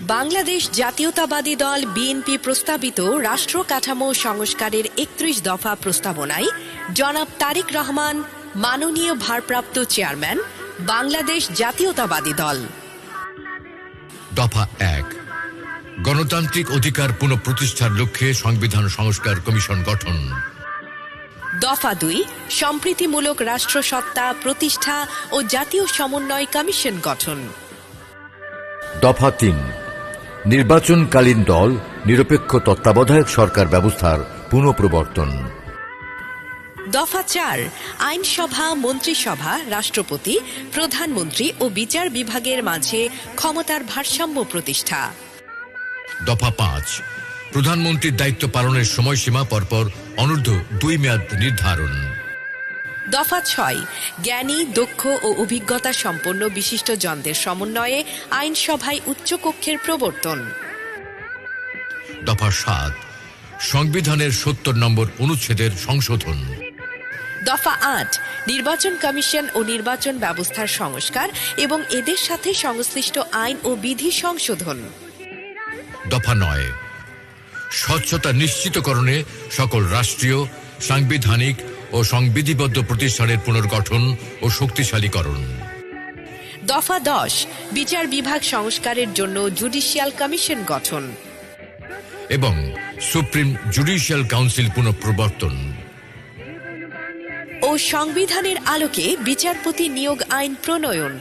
বাংলাদেশ জাতীয়তাবাদী দল বিএনপি প্রস্তাবিত রাষ্ট্র কাঠামো সংস্কারের একত্রিশ দফা প্রস্তাবনায় জনাব তারিক রহমান, মাননীয় ভারপ্রাপ্ত চেয়ারম্যান, বাংলাদেশ জাতীয়তাবাদী দল। দফা এক, গণতান্ত্রিক অধিকার পুনঃপ্রতিষ্ঠার লক্ষ্যে সংবিধান সংস্কার কমিশন গঠন। দফা দুই সম্প্রীতিমূলক রাষ্ট্রসত্তা প্রতিষ্ঠা ও জাতীয় সমন্বয় কমিশন গঠন। দফা তিন নির্বাচনকালীন দল নিরপেক্ষ তত্ত্বাবধায়ক সরকার ব্যবস্থার পুনঃপ্রবর্তন। দফা চার আইনসভা মন্ত্রিসভা রাষ্ট্রপতি প্রধানমন্ত্রী ও বিচার বিভাগের মাঝে ক্ষমতার ভারসাম্য প্রতিষ্ঠা। দফা পাঁচ প্রধানমন্ত্রীর দায়িত্ব পালনের সময়সীমা পরপর অনূর্ধ্ব দুই মেয়াদ নির্ধারণ। দফা ছয় জ্ঞানী দক্ষ ও অভিজ্ঞতা সম্পন্ন বিশিষ্ট জনদের সমন্বয়ে আইনসভায় উচ্চকক্ষের প্রবর্তন। দফা সাত সংবিধানের সত্তর নম্বর অনুচ্ছেদের সংশোধন। দফা আট নির্বাচন কমিশন ও নির্বাচন ব্যবস্থার সংস্কার এবং এদের সাথে সংশ্লিষ্ট আইন ও বিধি সংশোধন। দফা নয় স্বচ্ছতা নিশ্চিতকরণে সকল রাষ্ট্রীয় সাংবিধানিক ও সংবিধিবদ্ধ প্রতিষ্ঠানের পুনর্গঠন ও শক্তিশালীকরণ। দফা দশ বিচার বিভাগ সংস্কারের জন্য জুডিশিয়াল কমিশন গঠন। এবং সুপ্রিম জুডিশিয়াল কাউন্সিল পুনঃপ্রবর্তন। ও সংবিধানের আলোকে বিচারপতি নিয়োগ আইন প্রণয়ন।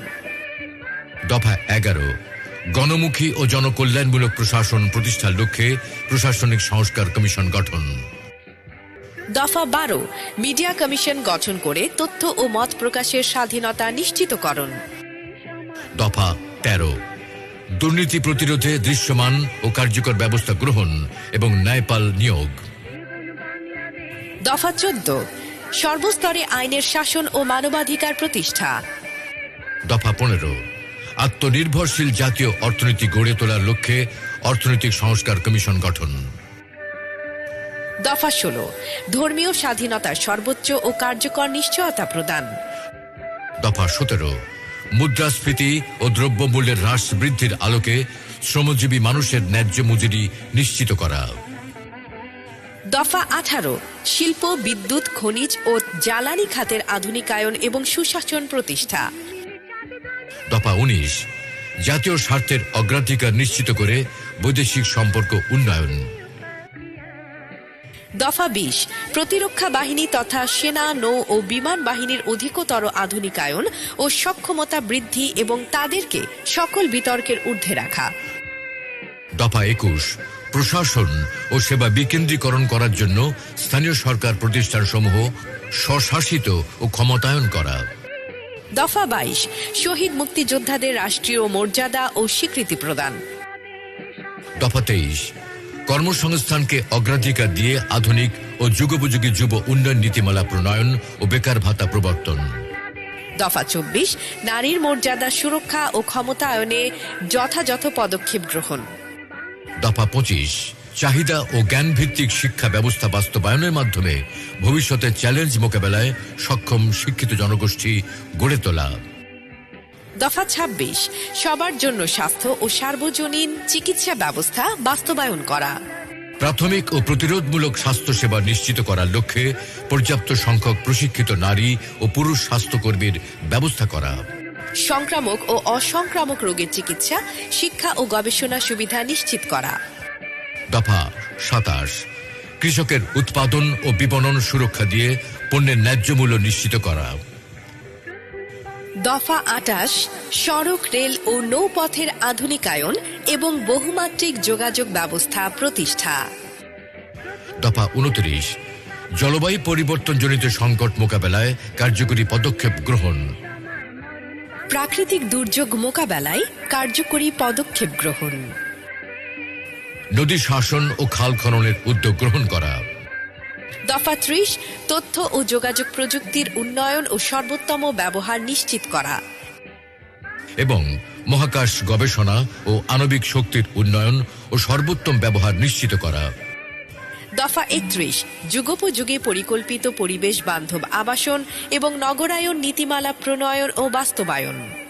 দফা এগারো গণমুখী ও জনকল্যাণমূলক প্রশাসন প্রতিষ্ঠার লক্ষ্যে প্রশাসনিক সংস্কার কমিশন গঠন। দফা বারো মিডিয়া কমিশন গঠন করে তথ্য ও মত প্রকাশের স্বাধীনতা নিশ্চিত নিশ্চিতকরণ। দফা তেরো দুর্নীতি প্রতিরোধে দৃশ্যমান ও কার্যকর ব্যবস্থা গ্রহণ এবং ন্যায়পাল নিয়োগ। দফা চোদ্দ সর্বস্তরে আইনের শাসন ও মানবাধিকার প্রতিষ্ঠা। দফা পনেরো আত্মনির্ভরশীল জাতীয় অর্থনীতি গড়ে তোলার লক্ষ্যে অর্থনৈতিক সংস্কার কমিশন গঠন। দফা ষোলো ধর্মীয় স্বাধীনতার সর্বোচ্চ ও কার্যকর নিশ্চয়তা প্রদান। দফা সতেরো মুদ্রাস্ফীতি ও দ্রব্যমূল্যের হ্রাস বৃদ্ধির আলোকে শ্রমজীবী মানুষের ন্যায্য মজুরি নিশ্চিত করা। দফা আঠারো শিল্প বিদ্যুৎ খনিজ ও জ্বালানি খাতের আধুনিকায়ন এবং সুশাসন প্রতিষ্ঠা। দফা উনিশ জাতীয় স্বার্থের অগ্রাধিকার নিশ্চিত করে বৈদেশিক সম্পর্ক উন্নয়ন। দফা বিশ প্রতিরক্ষা বাহিনী তথা সেনা নৌ ও বিমান বাহিনীর অধিকতর আধুনিকায়ন ও সক্ষমতা বৃদ্ধি এবং তাদেরকে সকল বিতর্কের ঊর্ধ্বে রাখা। দফা একুশ প্রশাসন ও সেবা বিকেন্দ্রীকরণ করার জন্য স্থানীয় সরকার প্রতিষ্ঠানসমূহ স্বশাসিত ও ক্ষমতায়ন করা। দফা বাইশ শহীদ মুক্তিযোদ্ধাদের রাষ্ট্রীয় মর্যাদা ও স্বীকৃতি প্রদান। দফা তেইশ কর্মসংস্থানকে অগ্রাধিকার দিয়ে আধুনিক ও যুগোপযোগী যুব উন্নয়ন নীতিমালা প্রণয়ন ও বেকার ভাতা প্রবর্তন। দফা চব্বিশ নারীর মর্যাদা সুরক্ষা ও ক্ষমতায়নে যথাযথ পদক্ষেপ গ্রহণ। দফা পঁচিশ চাহিদা ও জ্ঞান ভিত্তিক শিক্ষা ব্যবস্থা বাস্তবায়নের মাধ্যমে ভবিষ্যতের চ্যালেঞ্জ মোকাবেলায় সক্ষম শিক্ষিত জনগোষ্ঠী গড়ে তোলা। দফা ২৬ সবার জন্য স্বাস্থ্য ও সার্বজনীন চিকিৎসা ব্যবস্থা বাস্তবায়ন করা। প্রাথমিক ও প্রতিরোধমূলক স্বাস্থ্যসেবা নিশ্চিত করার লক্ষ্যে পর্যাপ্ত সংখ্যক প্রশিক্ষিত নারী ও পুরুষ স্বাস্থ্যকর্মীর ব্যবস্থা করা। সংক্রামক ও অসংক্রামক রোগের চিকিৎসা শিক্ষা ও গবেষণা সুবিধা নিশ্চিত করা। দফা সাতাশ। কৃষকের উৎপাদন ও বিপণন সুরক্ষা দিয়ে পণ্যের ন্যায্য মূল্য নিশ্চিত করা। দফা আটাশ সড়ক রেল ও নৌপথের আধুনিকায়ন এবং বহুমাত্রিক যোগাযোগ ব্যবস্থা প্রতিষ্ঠা। দফা উনত্রিশ জলবায়ু পরিবর্তনজনিত সংকট মোকাবেলায় কার্যকরী পদক্ষেপ গ্রহণ। প্রাকৃতিক দুর্যোগ মোকাবেলায় কার্যকরী পদক্ষেপ গ্রহণ। নদী শাসন ও খাল খননের উদ্যোগ গ্রহণ করা। দফা ত্রিশ তথ্য ও যোগাযোগ প্রযুক্তির উন্নয়ন ও সর্বোত্তম ব্যবহার নিশ্চিত করা। এবং মহাকাশ গবেষণা ও আণবিক শক্তির উন্নয়ন ও সর্বোত্তম ব্যবহার নিশ্চিত করা। দফা একত্রিশ যুগোপযোগী পরিকল্পিত পরিবেশ বান্ধব আবাসন এবং নগরায়ন নীতিমালা প্রণয়ন ও বাস্তবায়ন।